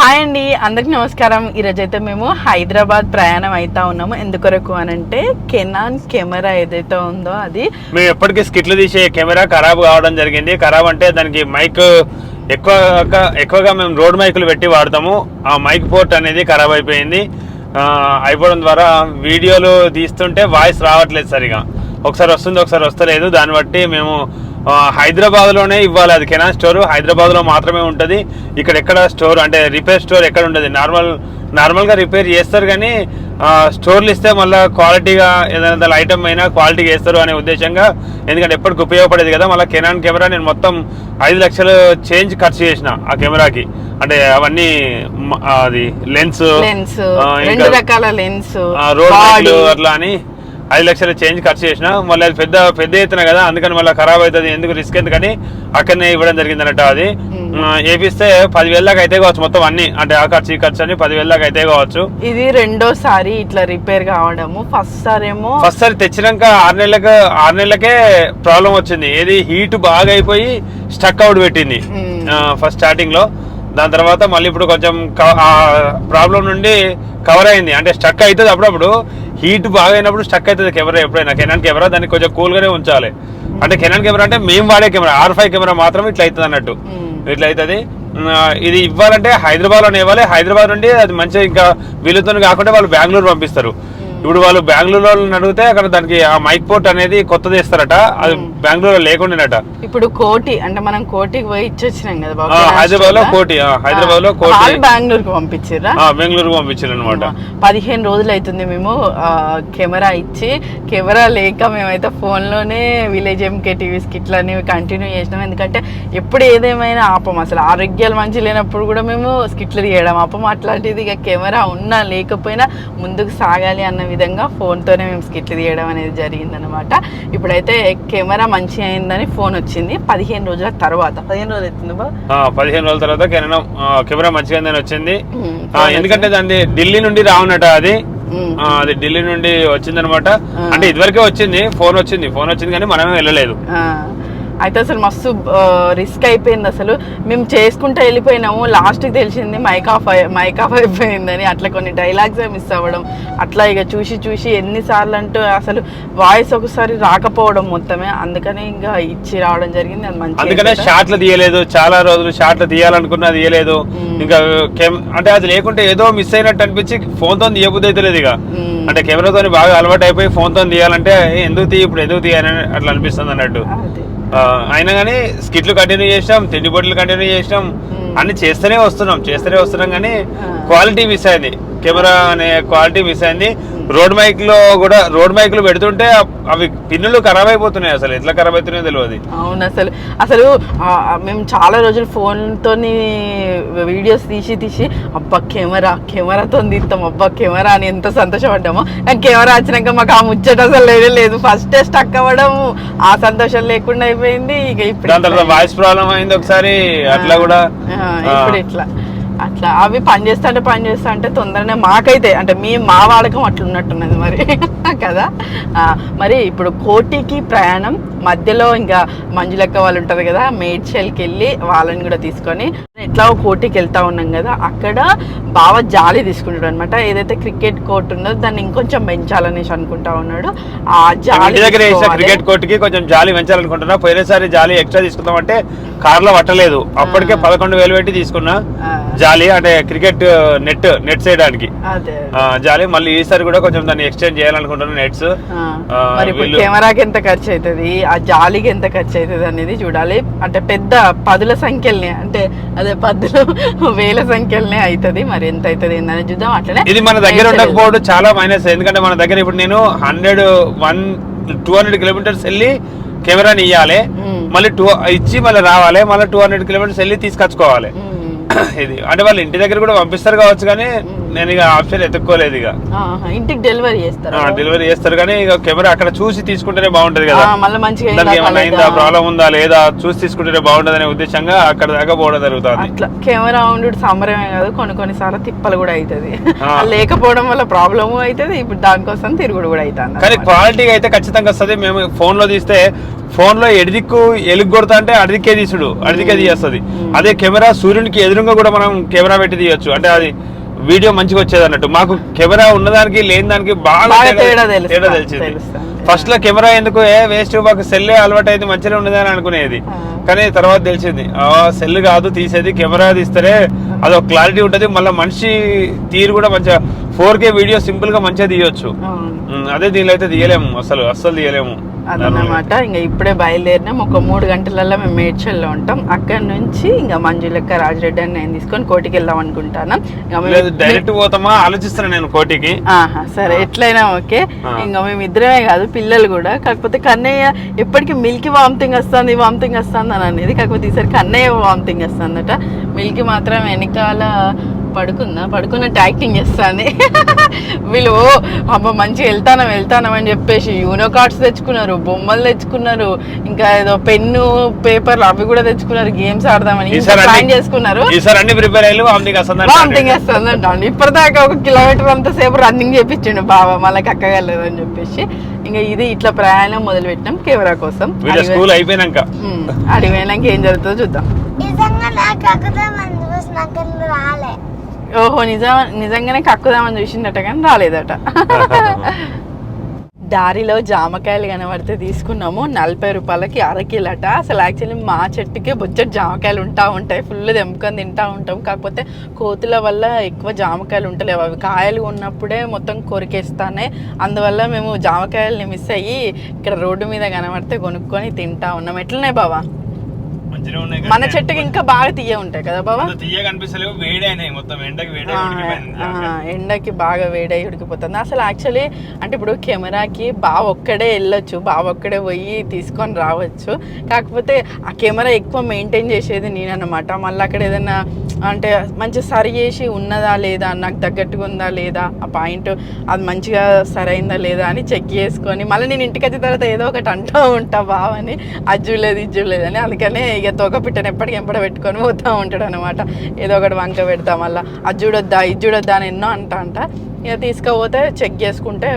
Hi అండి అందరికి నమస్కారం. ఈరోజు అయితే మేము హైదరాబాద్ ప్రయాణం అవుతా ఉన్నాము. ఎందుకొరకు అని అంటే కెనాన్ కెమెరా ఏదైతే ఉందో అది. మేము ఎప్పటికీ స్కిట్లు తీసే కెమెరా ఖరాబ్ కావడం జరిగింది. ఖరాబ్ అంటే దానికి మైక్ ఎక్కువగా ఎక్కువగా మేము రోడ్ మైకులు పెట్టి వాడతాము. ఆ మైక్ పోర్ట్ అనేది ఖరాబ్ అయిపోయింది. అయిపోవడం ద్వారా వీడియోలు తీస్తుంటే వాయిస్ రావట్లేదు సరిగా. ఒకసారి వస్తుంది ఒకసారి వస్తలేదు. దాన్ని బట్టి మేము హైదరాబాద్లోనే ఇవ్వాలి అది కెనాన్ స్టోర్. హైదరాబాద్లో మాత్రమే ఉంటుంది. ఇక్కడ ఎక్కడ స్టోర్ అంటే రిపేర్ స్టోర్ ఎక్కడ ఉండదు. నార్మల్ నార్మల్గా రిపేర్ చేస్తారు కానీ స్టోర్లు ఇస్తే మళ్ళీ క్వాలిటీగా ఏదైనా ఐటమ్ అయినా క్వాలిటీగా వేస్తారు అనే ఉద్దేశంగా. ఎందుకంటే ఎప్పటికి ఉపయోగపడేది కదా. మళ్ళీ కెనాన్ కెమెరా నేను మొత్తం ఐదు లక్షలు చేంజ్ ఖర్చు చేసిన ఆ కెమెరాకి. అంటే అవన్నీ అది లెన్స్ లెన్స్ రెండు రకాల లెన్స్ రోడ్ అట్లా అని ఐదు లక్షల చేంజ్ ఖర్చు చేసిన మళ్ళీ అది పెద్ద పెద్ద ఎత్తున కదా అందుకని మళ్ళీ ఖరాబ్ అవుతుంది ఎందుకు రిస్క్ ఎందుకని అక్కడనే ఇవ్వడం జరిగింది అన్నట్టు అది ఆ, వేపిస్తే పదివేల దాకా అయితే కావచ్చు మొత్తం అన్ని అంటే ఆ ఖర్చు ఈ ఖర్చు అని పదివేల దాకా అయితే కావచ్చు. ఇది రెండోసారి ఇట్లా రిపేర్ కావడము. ఫస్ట్ సారి ఏమో ఫస్ట్ సారి తెచ్చినాక ఆరు నెలలకు ఆరు నెలలకే ప్రాబ్లం వచ్చింది. ఏది హీట్ బాగా అయిపోయి స్టక్ అవుట్ పెట్టింది. ఫస్ట్ స్టార్టింగ్లో. దాని తర్వాత మళ్ళీ ఇప్పుడు కొంచెం ఆ ప్రాబ్లం నుండి కవర్ అయింది. అంటే స్టక్ అవుతుంది అప్పుడప్పుడు. హీట్ బాగా అయినప్పుడు స్టక్ అవుతుంది కెమెరా ఎప్పుడైనా. కెనాన్ కెమెరా దాన్ని కొంచెం కూల్ గానే ఉంచాలి. అంటే కెనాన్ కెమెరా అంటే మేము వాడే కెమెరా ఆర్ ఫైవ్ కెమెరా మాత్రం ఇట్లా అవుతుంది అన్నట్టు. ఇట్లా అవుతుంది ఇది ఇవ్వాలంటే హైదరాబాద్లోనే ఇవ్వాలి. హైదరాబాద్ నుండి అది మంచిగా ఇంకా వీళ్ళతో కాకుండా వాళ్ళు బెంగళూరు పంపిస్తారు. ఇప్పుడు వాళ్ళు బెంగళూరు వాళ్ళని అడిగితే అక్కడ దానికి ఆ మైక్ పోర్ట్ అనేది కొత్తది ఇస్తారట. అది బెంగళూరులో లేకుండానట. ఇప్పుడు కోటి అంటే మనం కోటికి పోయి ఇచ్చొచ్చినాం కదా బాబు హైదరాబాద్లో. కోటి హైదరాబాద్లో కోటి. వాళ్ళు బెంగళూరుకి పంపించారా బెంగళూరు పంపించారు అనమాట పదిహేను రోజులు అవుతుంది మేము కెమెరా ఇచ్చి కెమెరా లేక మేమైతే ఫోన్లోనే విలేజ్ ఎంకే టీవీ స్కిట్లని కంటిన్యూ చేసినాం. ఎందుకంటే ఎప్పుడు ఏదేమైనా ఆపం. అసలు ఆరోగ్యాలు మంచి లేనప్పుడు కూడా మేము స్కిట్లు తీయడం ఆపం. అట్లాంటిది ఇక కెమెరా ఉన్నా లేకపోయినా ముందుకు సాగాలి అన్న విధంగా ఫోన్తోనే మేము స్కిట్లు తీయడం అనేది జరిగిందనమాట ఇప్పుడైతే కెమెరా మంచి అయిందని ఫోన్ వచ్చింది. పదిహేను రోజుల తర్వాత. పదిహేను రోజులు ఆ, పదిహేను రోజుల తర్వాత కెమెరా కెమెరా మంచిగా ఉందని వచ్చింది. ఎందుకంటే దాన్ని ఢిల్లీ నుండి రావునట అది. అది ఢిల్లీ నుండి వచ్చిందనమాట. అంటే ఇదివరకే వచ్చింది ఫోన్ వచ్చింది. ఫోన్ వచ్చింది కానీ మనమే వెళ్ళలేదు. అయితే అసలు మస్తు రిస్క్ అయిపోయింది అసలు. మేము చేసుకుంటూ వెళ్ళిపోయినాము. లాస్ట్కి తెలిసింది మైక్ ఆఫ్ మైక్ ఆఫ్ అయిపోయిందని. అట్లా కొన్ని డైలాగ్స్ మిస్ అవ్వడం. అట్లా ఇక చూసి చూసి ఎన్నిసార్లు అంటూ అసలు వాయిస్ ఒకసారి రాకపోవడం మొత్తమే. అందుకని ఇంకా ఇచ్చి రావడం జరిగింది. అది మంచి అందుకనే షాట్లు తీయలేదు. చాలా రోజులు షాట్లు తీయాలనుకున్నా తీయలేదు. ఇంకా అంటే అది లేకుంటే ఏదో మిస్ అయినట్టు అనిపించి ఫోన్తో తీయబుద్ధి అయితే లేదు ఇక. అంటే కెమెరాతో బాగా అలవాటు అయిపోయి ఫోన్తో తీయాలంటే ఎందుకు తీయ? ఇప్పుడు ఎందుకు తీయాలని అట్లా అనిపిస్తుంది అన్నట్టు. అయినా కానీ స్కిట్లు కంటిన్యూ చేసినాం తిండి బొట్లు కంటిన్యూ చేసినాం. అన్ని చేస్తూనే వస్తున్నాం చేస్తూనే వస్తున్నాం కానీ. క్వాలిటీ మిస్ అయింది కెమెరా అనే క్వాలిటీ మిస్ అయింది రోడ్ మైక్లో కూడా రోడ్ మైక్లు పెడుతుంటే అవ్- పిన్నులు ఖరాబ్ అయిపోతున్నాయి అసలు. ఎట్లా ఖరాబ్ అవుతున్నాయో తెలియదు అవును అసలు. అసలు మేము చాలా రోజులు ఫోన్తోని వీడియోస్ తీసి తీసి అబ్బా కెమెరా కెమెరాతో తీస్తాం. అబ్బా కెమెరా అని ఎంత సంతోషపడ్డామో. కానీ కెమెరా వచ్చినాక మాకు ఆ ముచ్చట అసలు లేదే లేదు. ఫస్ట్ స్టక్ అవ్వడం ఆ సంతోషం లేకుండా అయిపోయింది. ఇక ఇప్పుడు దాని తర్వాత వాయిస్ ప్రాబ్లం అయింది ఒకసారి. అట్లా కూడా. ఇప్పుడు ఇట్లా అట్లా అవి పని చేస్తా అంటే పని చేస్తా అంటే తొందరనే మాకైతే అంటే మీ మా వాడకం అట్లా ఉన్నట్టున్నది మరి. కదా? మరి ఇప్పుడు కోటికి ప్రయాణం మధ్యలో ఇంకా మంజులక్క వాళ్ళు ఉంటారు కదా మేడ్చల్కి వెళ్ళి వాళ్ళని కూడా తీసుకొని ఎట్లా కోటికి వెళ్తా ఉన్నాం కదా అక్కడ బావ జాలి తీసుకుంటాడు అనమాట ఏదైతే క్రికెట్ కోర్ట్ ఉన్నదో దాన్ని ఇంకొంచెం పెంచాలనేసి అనుకుంటా ఉన్నాడు. ఆ జాలి దగ్గర. క్రికెట్ కోర్ట్కి కొంచెం జాలి పెంచాలనుకుంటున్నా. పోయినసారి జాలి ఎక్స్ట్రా తీసుకుందామంటే కార్లో పట్టలేదు. అప్పటికే పదకొండు వేలు పెట్టి తీసుకున్నా. జాలి అంటే క్రికెట్ నెట్ నెట్స్ వేయడానికి జాలి మళ్ళీ ఈసారి కూడా కొంచెం దాన్ని ఎక్స్చేంజ్ చేయాలనుకుంటున్నా నెట్స్ మరి ఇప్పుడు కెమెరాకి ఎంత ఖర్చు అవుతుంది ఆ జాలికి ఎంత ఖర్చు అవుతుంది అనేది చూడాలి. అంటే పెద్ద పదుల సంఖ్యలనే అంటే అదే పదులు వేల సంఖ్యలనే అవుతుంది మరి ఎంత అవుతుంది ఏందని చూద్దాం. అట్లనే ఇది మన దగ్గర ఉండకపోవడం చాలా మైనస్ ఎందుకంటే మన దగ్గర ఇప్పుడు నేను hundred one two hundred kilometers వెళ్ళి కెమెరాని ఇవ్వాలి. మళ్ళీ టూ ఇచ్చి మళ్ళీ రావాలి. మళ్ళీ టూ హండ్రెడ్ కిలోమీటర్స్ వెళ్ళి తీసుకొచ్చుకోవాలి. ఇది. అంటే వాళ్ళు ఇంటి దగ్గర కూడా పంపిస్తారు కావచ్చు కానీ నేను ఇక ఆప్షన్ ఎత్తుక్కోలేదు ఇక. ఇంటికి డెలివరీ చేస్తారా? డెలివరీ చేస్తారు కానీ ఇక కెమెరా అక్కడ చూసి తీసుకుంటేనే బాగుంటది కదా. మళ్ళీ మంచిగా దానికి ఏమైనా అయిందా? ప్రాబ్లం ఉందా లేదా చూసి తీసుకుంటేనే బాగుంటది అనే ఉద్దేశంగా అక్కడ దాకా పోవడం జరుగుతుంది. అట్లా కెమెరా ఉండు సంబరమే కాదు కొన్ని కొన్నిసార్లు తిప్పలు కూడా అవుతుంది. లేకపోవడం వల్ల ప్రాబ్లము అవుతుంది ఇప్పుడు దానికోసం తిరుగుడు కూడా అవుతుంది కానీ క్వాలిటీగా అయితే ఖచ్చితంగా వస్తుంది. మేము ఫోన్లో తీస్తే ఫోన్లో ఎడిదిక్కు ఎలుగు కొడతా అంటే అడిదిక్కే తీసుడు అడిదిక్కే తీయేస్తుంది అదే కెమెరా సూర్యునికి ఎదురుగా కూడా మనం కెమెరా పెట్టి తీయొచ్చు. అంటే అది వీడియో మంచిగా వచ్చేది అన్నట్టు. మాకు కెమెరా ఉన్నదానికి లేని దానికి బాగా తేడా- తెలిసింది. ఫస్ట్లో కెమెరా ఎందుకు? ఏ వేస్ట్ మాకు సెల్ అలవాటు అయింది మంచిగా ఉండదు అని అనుకునేది. కానీ తర్వాత తెలిసింది ఆ సెల్ కాదు తీసేది కెమెరా తీస్తేనే అదొక క్లారిటీ ఉంటది మళ్ళీ మనిషి తీరు కూడా మంచిగా ఫోర్ కే వీడియో సింపుల్గా మంచిగా తీయొచ్చు. అదే దీనిలో అయితే తీయలేము అసలు అస్సలు తీయలేము. అదన్నమాట. ఇంకా ఇప్పుడే బయలుదేరినాం. ఒక మూడు గంటలలో మేము మేడ్చల్లో ఉంటాం. అక్కడ నుంచి ఇంకా మంజులక్క రాజరెడ్డి అని నేను తీసుకొని కోటికి వెళ్దాం అనుకుంటాను. డైరెక్ట్ పోతామా? ఆలోచిస్తున్నా నేను కోటికి. ఆహా, సరే ఎట్లయినా ఓకే. ఇంకా మేము ఇద్దరమే కాదు పిల్లలు కూడా. కాకపోతే కన్నయ్య ఎప్పటికీ మిల్కీ వామిటింగ్ వస్తుంది వామిటింగ్ వస్తుంది అని అనేది. కాకపోతే ఈసారి కన్నయ్య వామిటింగ్ వస్తుందట. మిల్కీ మాత్రం వెనకాల పడుకుందా? పడుకున్నట్టు యాక్టింగ్ చేస్తుంది. వీళ్ళు "ఓ, అబ్బా మంచిగా వెళ్తానం వెళ్తానం అని చెప్పేసి యూనో కార్డ్స్ తెచ్చుకున్నారు బొమ్మలు తెచ్చుకున్నారు ఇంకా ఏదో పెన్ను పేపర్లు అవి కూడా తెచ్చుకున్నారు గేమ్స్ ఆడదామని. ప్లాన్ చేసుకున్నారు. వామిటింగ్ ఇప్పటిదాకా ఒక కిలోమీటర్ అంత సేపు రన్నింగ్ చేపించిండు బావ మళ్ళీ కక్కగలేదు అని చెప్పేసి. ఇంకా ఇది ఇట్లా ప్రయాణం మొదలు పెట్టినాం కెమెరా కోసం. స్కూల్ అయిపోయినాక. ఉమ్, అడిగి పోయినాక ఏం జరుగుతుందో చూద్దాం. నిజంగా నాకు అక్కడ మంది బస్ నాకు రాలే. ఓహో నిజం నిజంగానే కక్కుదామని చూసిందట కానీ రాలేదట. దారిలో జామకాయలు కనబడితే తీసుకున్నాము. నలభై రూపాయలకి అరకిలట అసలు యాక్చువల్లీ మా చెట్టుకే బొచ్చటి జామకాయలు ఉంటా ఉంటాయి. ఫుల్ తెంపుకొని తింటా ఉంటాం. కాకపోతే కోతుల వల్ల ఎక్కువ జామకాయలు ఉంటలేవు అవి కాయలు ఉన్నప్పుడే మొత్తం కొరికేస్తానే. అందువల్ల మేము జామకాయలని మిస్ అయ్యి ఇక్కడ రోడ్డు మీద కనబడితే కొనుక్కొని తింటా ఉన్నాం. ఎట్లనే బావా? మంచిగా ఉన్నాయి మన చెట్టుకి ఇంకా బాగా తీయ ఉంటాయి కదా తీయ కనిపిస్తలేవు అయినాయి. మొత్తం ఎండకి వేడి బాగా వేడై ఉడికిపోతుంది. అసలు యాక్చువల్లీ అంటే ఇప్పుడు కెమెరాకి బావ ఒక్కడే వెళ్ళొచ్చు బావ ఒక్కడే పోయి తీసుకొని రావచ్చు. కాకపోతే ఆ కెమెరా ఎక్కువ మెయింటైన్ చేసేది నేనన్నమాట. మళ్ళీ అక్కడ ఏదైనా అంటే మంచి సరి చేసి ఉన్నదా లేదా నాకు తగ్గట్టుగా ఉందా లేదా ఆ పాయింట్ అది మంచిగా సరైందా లేదా అని చెక్ చేసుకొని మళ్ళీ నేను ఇంటికి వచ్చిన తర్వాత ఏదో ఒకటి అంటూ ఉంటా బావని. అది చూడలేదు ఇది చూడలేదు అని అందుకనే ఇక తోక పిట్టని ఎప్పటికి ఎంపడ పెట్టుకొని పోతూ ఉంటాడు అనమాట ఏదో ఒకటి వంక పెడతా మళ్ళీ. అది చూడొద్దా ఇది చూడొద్దా అని ఎన్నో అంటా అంట. ఇక తీసుకపోతే చెక్ చేసుకుంటే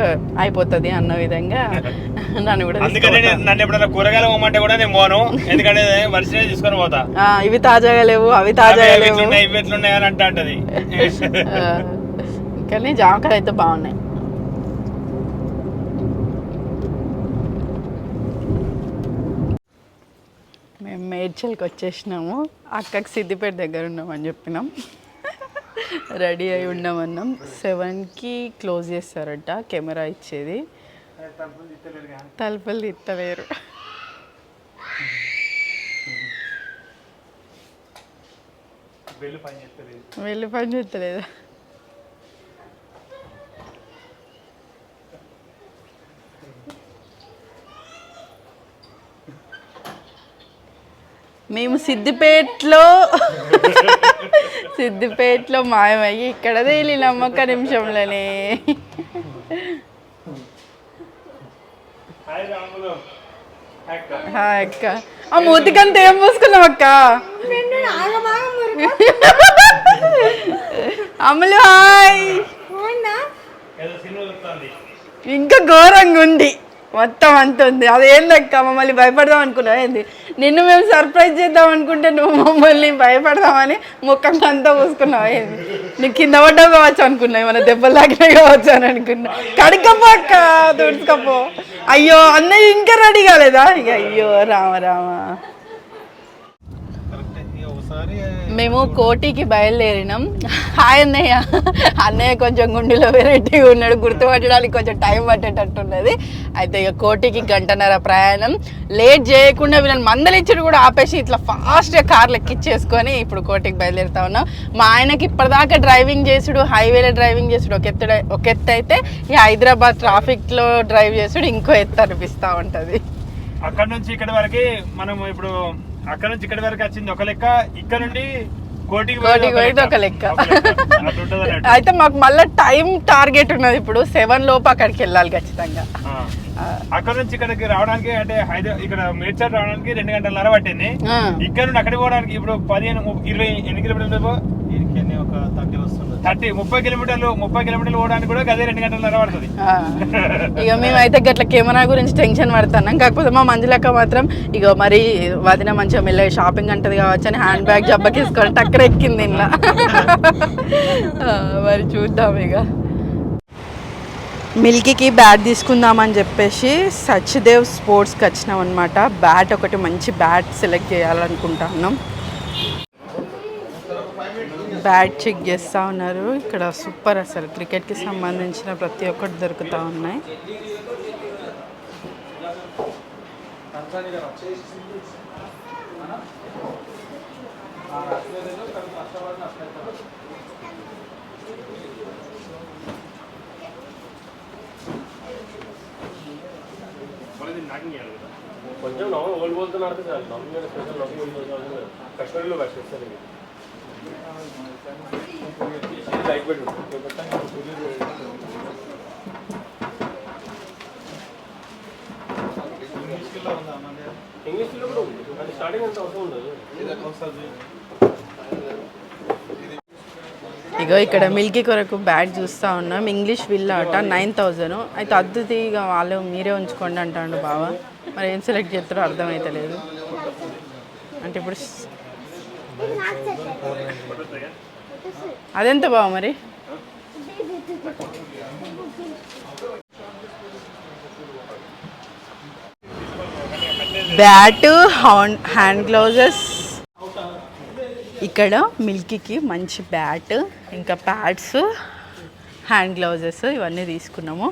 అయిపోతుంది అన్న విధంగా నన్ను కూడా నన్ను ఎప్పుడైనా కూరగాయలు పోమంటే కూడా నేను పోను. ఎందుకంటే వరుసనే తీసుకొని పోతా. ఇవి తాజాగా లేవు అవి తాజాగా లేవు. ఇవి ఎట్లున్నాయి అని అంటా అంటది. కానీ జామకాయలు అయితే బాగున్నాయి. మేము మేడ్చల్కి వచ్చేసినాము అక్కకి సిద్దిపేట దగ్గర ఉన్నామని చెప్పినాం. రెడీ అయి ఉన్నామన్నాం. సెవెన్కి క్లోజ్ చేస్తారట కెమెరా ఇచ్చేది. తలుపులు తిత్తలేరు. వెళ్ళి పని చేస్తలేదా? మేము సిద్దిపేటలో సిద్దిపేటలో మాయమయ్యి ఇక్కడ తేలినాం ఒక్క నిమిషంలోనే. హాయ్ అక్క. ఆ మూతికంత ఏం పూసుకున్నావు అక్క? అమలు హాయ్. ఇంకా ఘోరంగా ఉంది. మొత్తం అంత ఉంది. అదేందక్క మమ్మల్ని భయపడదాం అనుకున్నావు ఏంది? నిన్ను మేము సర్ప్రైజ్ చేద్దాం అనుకుంటే నువ్వు మమ్మల్ని భయపడదామని ముఖం అంతా పూసుకున్నావు ఏంది? నీకు కింద పడ్డా కావచ్చు అనుకున్నావు మన దెబ్బలు తాకినా కావచ్చు అని అనుకున్నా. కడకపో అక్క తుడుచుకపో. అయ్యో అన్నయ్య ఇంకా రెడీ కాలేదా? ఇక అయ్యో రామ రామ. మేము కోటికి బయలుదేరినాం. హాయ్ అన్నయ్య. అన్నయ్య కొంచెం గుండెలో వెరైటీగా ఉన్నాడు. గుర్తుపట్టడానికి కొంచెం టైం పట్టేటట్టున్నది అయితే ఇక కోటికి గంటన్నర ప్రయాణం. లేట్ చేయకుండా వీళ్ళని మందలిచ్చుడు కూడా ఆపేసి ఇట్లా ఫాస్ట్గా కార్లు ఎక్కిచ్చేసుకొని ఇప్పుడు కోటికి బయలుదేరుతా ఉన్నాం. మా ఆయనకి ఇప్పటిదాకా డ్రైవింగ్ చేసుడు హైవేలో డ్రైవింగ్ చేసుడు ఒక ఎత్తు ఒక ఎత్తు అయితే ఈ హైదరాబాద్ ట్రాఫిక్లో డ్రైవ్ చేసుడు ఇంకో ఎత్తు అనిపిస్తూ ఉంటుంది. అక్కడ నుంచి ఇక్కడ వరకు మనం ఇప్పుడు అక్కడ నుంచి ఇక్కడ వరకు వచ్చింది ఒక లెక్క ఇక్కడ నుండి కోటికి కోటికి పోయేది ఒక లెక్క. అయితే మాకు మళ్ళీ టైం టార్గెట్ ఉన్నది ఇప్పుడు సెవెన్ లోపు అక్కడికి వెళ్ళాలి ఖచ్చితంగా. అక్కడ నుంచి ఇక్కడికి రావడానికి అంటే హైదరాబాద్ ఇక్కడ మేడ్చల్ రావడానికి రెండు గంటలన్నర పట్టింది. ఇక్కడ నుండి అక్కడికి పోవడానికి ఇప్పుడు పదిహేను ఇరవై ఎన్ని కిలోమీటర్లు? ఒక థర్టీ వస్తుండొచ్చు థర్టీ ముప్పై కిలోమీటర్లు ముప్పై కిలోమీటర్లు పోవడానికి కూడా గదే రెండు గంటలు పడుతుంది ఇక మేమైతే గట్ల కెమెరా గురించి టెన్షన్ పడుతున్నాం. కాకపోతే మా మంజులక్క మాత్రం ఇక మరి వదిన మంచిగా మెల్లగా షాపింగ్ అంటది కావచ్చు అని హ్యాండ్ బ్యాగ్ జబ్బకేసుకొని టక్కర ఎక్కింది ఇలా మరి చూద్దాం ఇక మిల్కీకి బ్యాట్ తీసుకుందామని చెప్పేసి సచ్దేవ్ స్పోర్ట్స్కి వచ్చినాం అనమాట బ్యాట్ ఒకటి మంచి బ్యాట్ సెలెక్ట్ చేయాలనుకుంటున్నాం. బ్యాట్ చెక్ చేస్తూ ఉన్నారు. ఇక్కడ సూపర్ అసలు. క్రికెట్కి సంబంధించిన ప్రతి ఒక్కటి దొరుకుతూ ఉన్నాయి. కొంచెం నవ్వు ఓల్డ్ బోల్తో ఆడితే చాలు. నవ్వు మీద స్పెషల్ నవ్వు ఓల్డ్ బోల్తో కశ్మీర్లో కాదు స్పెషల్ ఇది లైక్ పెట్టు ఇంగ్లీష్లో కూడా ఉంది స్టార్టింగ్ అంత అవసరం ఉండదు ఇగో ఇక్కడ మిల్కీ కొరకు బ్యాట్ చూస్తూ ఉన్నాం. ఇంగ్లీష్ విల్ అట నైన్ థౌజండ్. అయితే అద్దుతి ఇక వాళ్ళు మీరే ఉంచుకోండి అంటాడు బావ. మరి ఏం సెలెక్ట్ చేస్తారో అర్థమైతలేదు. అంటే ఇప్పుడు అదెంత బావ మరి? బ్యాట్ హ్యాండ్ గ్లౌజెస్ ఇక్కడ మిల్కీకి మంచి బ్యాట్ ఇంకా ప్యాడ్స్ హ్యాండ్ గ్లౌజెస్ ఇవన్నీ తీసుకున్నాము.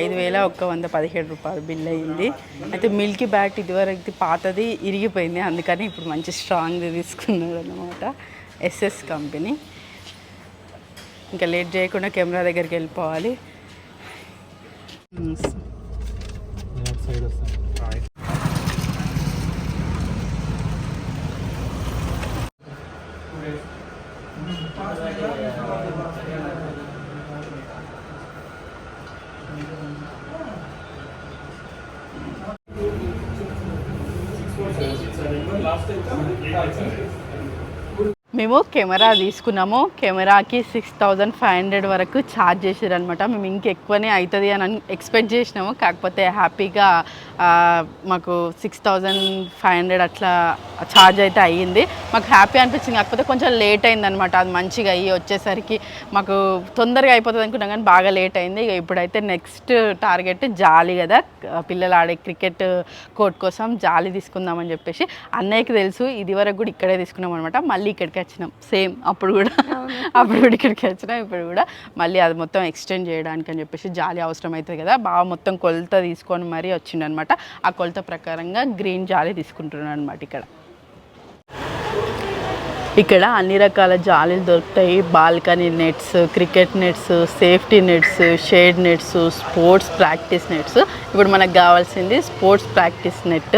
ఐదు వేల ఒక్క వంద పదిహేడు రూపాయలు బిల్ అయ్యింది. అయితే మిల్కీ బ్యాట్ ఇదివరకు పాతది ఇరిగిపోయింది. అందుకని ఇప్పుడు మంచి స్ట్రాంగ్ది తీసుకున్నాడు అనమాట ఎస్ఎస్ కంపెనీ. ఇంకా లేట్ చేయకుండా కెమెరా దగ్గరికి వెళ్ళిపోవాలి. Obrigado. మేము కెమెరా తీసుకున్నాము. కెమెరాకి సిక్స్ థౌజండ్ ఫైవ్ హండ్రెడ్ వరకు ఛార్జ్ చేసారనమాట మేము ఇంకెక్కువనే అవుతుంది అని ఎక్స్పెక్ట్ చేసినాము. కాకపోతే హ్యాపీగా మాకు సిక్స్ థౌజండ్ ఫైవ్ హండ్రెడ్ అట్లా ఛార్జ్ అయితే అయ్యింది. మాకు హ్యాపీ అనిపించింది. కాకపోతే కొంచెం లేట్ అయింది అనమాట అది మంచిగా అయ్యి వచ్చేసరికి మాకు తొందరగా అయిపోతుంది అనుకున్నాం కానీ బాగా లేట్ అయింది. ఇక ఇప్పుడైతే నెక్స్ట్ టార్గెట్ జాలి కదా. పిల్లలు ఆడే క్రికెట్ కోర్ట్ కోసం జాలి తీసుకుందామని చెప్పేసి అన్నయ్యకి తెలుసు. ఇది వరకు కూడా ఇక్కడే తీసుకున్నాం అనమాట మళ్ళీ ఇక్కడికి వచ్చినాం సేమ్ అప్పుడు కూడా. అప్పుడు కూడా ఇక్కడికి వచ్చినాం ఇప్పుడు కూడా మళ్ళీ అది మొత్తం ఎక్స్టెండ్ చేయడానికి అని చెప్పేసి జాలి అవసరం అవుతుంది కదా. బాగా మొత్తం కొలత తీసుకొని మరీ వచ్చిండనమాట. ఆ కొలత ప్రకారంగా గ్రీన్ జాలి తీసుకుంటున్నాను అనమాట ఇక్కడ. ఇక్కడ అన్ని రకాల జాలీలు దొరుకుతాయి. Balcony nets cricket nets safety nets shade nets sports practice nets ఇప్పుడు మనకు కావాల్సింది స్పోర్ట్స్ ప్రాక్టీస్ నెట్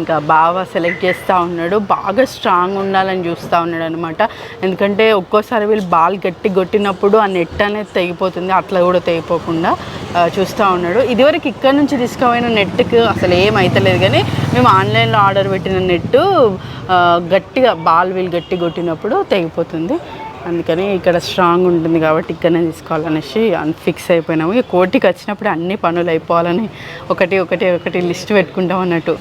ఇంకా బాగా సెలెక్ట్ చేస్తూ ఉన్నాడు. బాగా స్ట్రాంగ్ ఉండాలని చూస్తూ ఉన్నాడు అనమాట ఎందుకంటే ఒక్కోసారి వీళ్ళు బాల్ గట్టి కొట్టినప్పుడు ఆ నెట్ అనేది తెగిపోతుంది. అట్లా కూడా తెగిపోకుండా చూస్తూ ఉన్నాడు. ఇదివరకు ఇక్కడ నుంచి తీసుకుపోయిన నెట్కి అసలు ఏం అవుతలేదు కానీ మేము ఆన్లైన్లో ఆర్డర్ పెట్టిన నెట్ గట్టిగా బాల్ వీళ్ళు గట్టి కొట్టినప్పుడు తెగిపోతుంది. అందుకని ఇక్కడ స్ట్రాంగ్ ఉంటుంది కాబట్టి ఇక్కడనే తీసుకోవాలనేసి ఫిక్స్ అయిపోయినాము. ఈ కోటికి వచ్చినప్పుడు అన్ని పనులు అయిపోవాలని ఒకటి ఒకటి ఒకటి లిస్ట్ పెట్టుకుంటాం అన్నట్టు.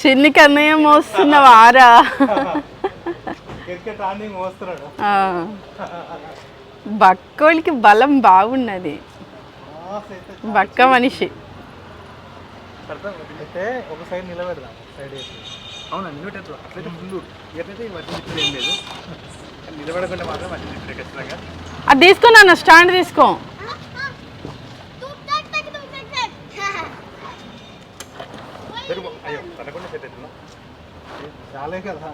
చిన్ని కన్నయ్య మోస్తున్న వారా. బక్కోళ్ళకి బలం బాగున్నది. బక్క మనిషి. అయితే ఒక సైడ్ నిలబెడదాం ఒక సైడ్ వేసి. అవునా నిలబెట్టచ్చు అట్లయితే ముందు ఎట్లయితే మధ్య మిత్రులు ఏం లేదు. నిలబడకుండా మాత్రం మధ్య మిత్రులు ఖచ్చితంగా. అది తీసుకో స్టాండ్ తీసుకో. అయ్యో సెట్ చాలే కదా.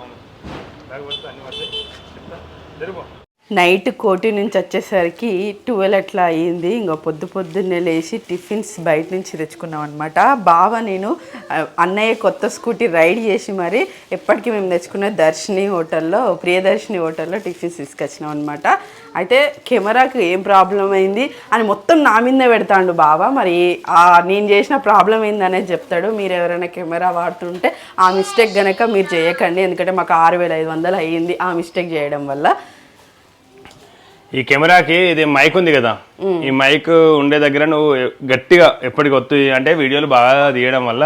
అవును. అన్ని చెప్తా. జరుగు నైట్ కోటి నుంచి వచ్చేసరికి ట్వెల్వ్ అట్లా అయ్యింది. ఇంకా పొద్దు పొద్దున్నే లేచి టిఫిన్స్ బయట నుంచి తెచ్చుకున్నాం అనమాట బావ నేను అన్నయ్య కొత్త స్కూటీ రైడ్ చేసి మరి ఎప్పటికీ మేము తెచ్చుకున్న దర్శిని హోటల్లో ప్రియదర్శిని హోటల్లో టిఫిన్స్ తీసుకొచ్చినాం అనమాట అయితే కెమెరాకు ఏం ప్రాబ్లం అయింది అని మొత్తం నా మీదే పెడతాడు బావ. మరి నేను చేసిన ప్రాబ్లం ఏందనేది చెప్తాడు. మీరు ఎవరైనా కెమెరా వాడుతుంటే ఆ మిస్టేక్ కనుక మీరు చేయకండి. ఎందుకంటే మాకు ఆరు వేల ఐదు వందలు అయ్యింది ఆ మిస్టేక్ చేయడం వల్ల. ఈ కెమెరాకి ఇది మైక్ ఉంది కదా. ఈ మైక్ ఉండే దగ్గర నువ్వు గట్టిగా ఎప్పటికి ఒత్తి అంటే వీడియోలు బాగా తీయడం వల్ల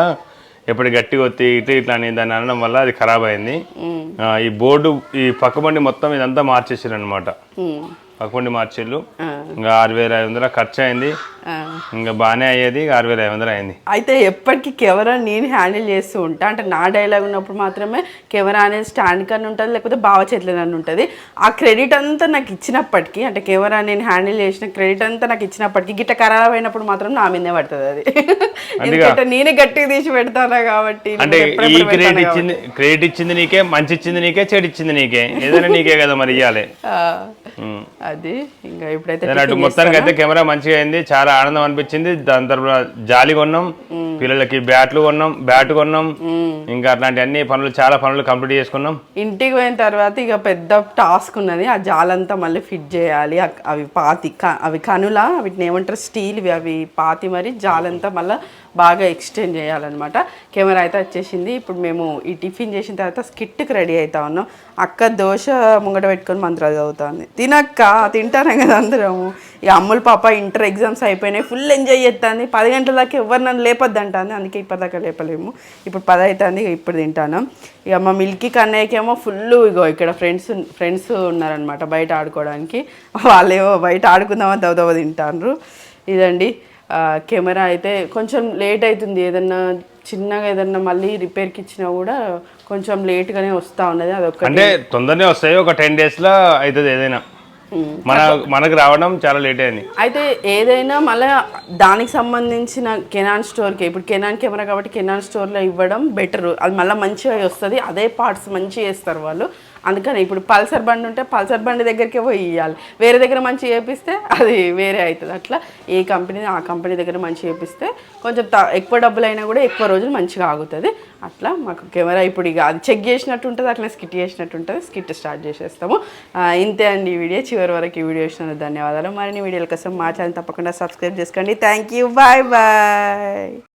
ఎప్పటికి గట్టిగా ఒత్తి ఇటు ఇట్లా అని దాన్ని అనడం వల్ల అది ఖరాబ్ అయింది. ఈ బోర్డు ఈ పక్క బండి మొత్తం ఇదంతా మార్చేసారు అనమాట ఉమ్, పక్క బండి మార్చిళ్ళు ఆ, ఇంకా ఆరు వేల ఐదు వందల ఖర్చు అయింది. ఇంకా బాగానే అయ్యేది ఆరు వేల ఐదు వందలు అయింది అయితే ఎప్పటికీ కెమెరా నేను హ్యాండిల్ చేస్తూ ఉంటా. అంటే నా డైలాగ్ ఉన్నప్పుడు మాత్రమే కెమెరా అనేది స్టాండ్ కన్నా ఉంటుంది లేకపోతే బావ చేతిలోనన్నా ఉంటుంది. ఆ క్రెడిట్ అంతా నాకు ఇచ్చినప్పటికీ అంటే కెమెరా నేను హ్యాండిల్ చేసిన క్రెడిట్ అంతా నాకు ఇచ్చినప్పటికీ గిట్ట ఖరాబ్ అయినప్పుడు మాత్రం నా మీదే పడుతుంది అది. ఎందుకంటే నేనే గట్టిగా తీసి పెడతానా కాబట్టి అంటే ఈ క్రెడిట్ ఇచ్చింది క్రెడిట్ ఇచ్చింది నీకే మంచి ఇచ్చింది నీకే చెడు ఇచ్చింది నీకే. ఏదైనా నీకే కదా మరి ఇవ్వాలి అది ఇంకా ఇప్పుడైతే మొత్తానికి అయితే కెమెరా మంచిగా అయింది చాలా ఆనందం అనిపించింది. దాని తర్వాత జాలి కొన్నాం పిల్లలకి బ్యాట్లు కొన్నాం బ్యాట్ కొన్నాం ఇంకా అట్లాంటి అన్ని పనులు చాలా పనులు కంప్లీట్ చేసుకున్నాం. ఇంటికి పోయిన తర్వాత ఇక పెద్ద టాస్క్ ఉన్నది ఆ జాలంతా మళ్ళీ ఫిట్ చేయాలి. అవి పాతి అవి కనుల వీటిని ఏమంటారు స్టీల్వి అవి పాతి మరి జాలంతా మళ్ళీ బాగా ఎక్స్టెండ్ చేయాలన్నమాట. కెమెరా అయితే వచ్చేసింది. ఇప్పుడు మేము ఈ టిఫిన్ చేసిన తర్వాత స్కిట్కి రెడీ అవుతా ఉన్నాం. అక్క దోశ ముంగట పెట్టుకొని మంత్రాలు చదువుతుంది. తినక్క తింటానే కదా అందరము. ఇక అమ్ముల పాప ఇంటర్ ఎగ్జామ్స్ అయిపోయినాయి. ఫుల్ ఎంజాయ్ చేస్తుంది పది గంటల దాకా ఎవరు నన్ను లేపొద్దు అంటుంది అందుకే ఇప్పటిదాకా లేపలేము. ఇప్పుడు పది అవుతుంది ఇక ఇప్పుడు తింటాను. ఇక మా మిల్కీ కన్నయ్యకేమో ఫుల్ ఇగో ఇక్కడ ఫ్రెండ్స్ ఫ్రెండ్స్ ఉన్నారనమాట బయట ఆడుకోవడానికి. వాళ్ళేమో బయట ఆడుకుందామని దవదవ తింటారు ఇదండి. కెమెరా అయితే కొంచెం లేట్ అవుతుంది. ఏదన్నా చిన్నగా ఏదన్నా మళ్ళీ రిపేర్కి ఇచ్చినా కూడా కొంచెం లేట్గానే వస్తూ ఉన్నది. అదొక్కటి అంటే తొందరనే వస్తాయి. ఒక టెన్ డేస్లో అవుతుంది ఏదైనా. మన మనకు రావడం చాలా లేట్ అయింది. అయితే ఏదైనా మళ్ళీ దానికి సంబంధించిన కెనాన్ స్టోర్కి ఇప్పుడు కెనాన్ కెమెరా కాబట్టి కెనాన్ స్టోర్లో ఇవ్వడం బెటర్ అది మళ్ళీ మంచిగా వస్తుంది. అదే పార్ట్స్ మంచిగా వేస్తారు వాళ్ళు. అందుకని ఇప్పుడు పల్సర్ బండి ఉంటే పల్సర్ బండి దగ్గరికే పోయి ఇవ్వాలి వేరే దగ్గర మంచి చేపిస్తే అది వేరే అవుతుంది. అట్లా ఏ కంపెనీ ఆ కంపెనీ దగ్గర మంచి చేపిస్తే కొంచెం త- ఎక్కువ డబ్బులు అయినా కూడా ఎక్కువ రోజులు మంచిగా ఆగుతుంది. అట్లా మాకు కెమెరా ఇప్పుడు ఇక అది చెక్ చేసినట్టు ఉంటుంది అట్లా స్కిట్ చేసినట్టు ఉంటుంది. స్కిట్ స్టార్ట్ చేసేస్తాము. ఇంతే అండి ఈ వీడియో. చివరి వరకు ఈ వీడియో ఇచ్చినందుకు ధన్యవాదాలు. మరిన్ని వీడియోల కోసం మా ఛానల్ తప్పకుండా సబ్స్క్రైబ్ చేసుకోండి. Thank you. Bye bye.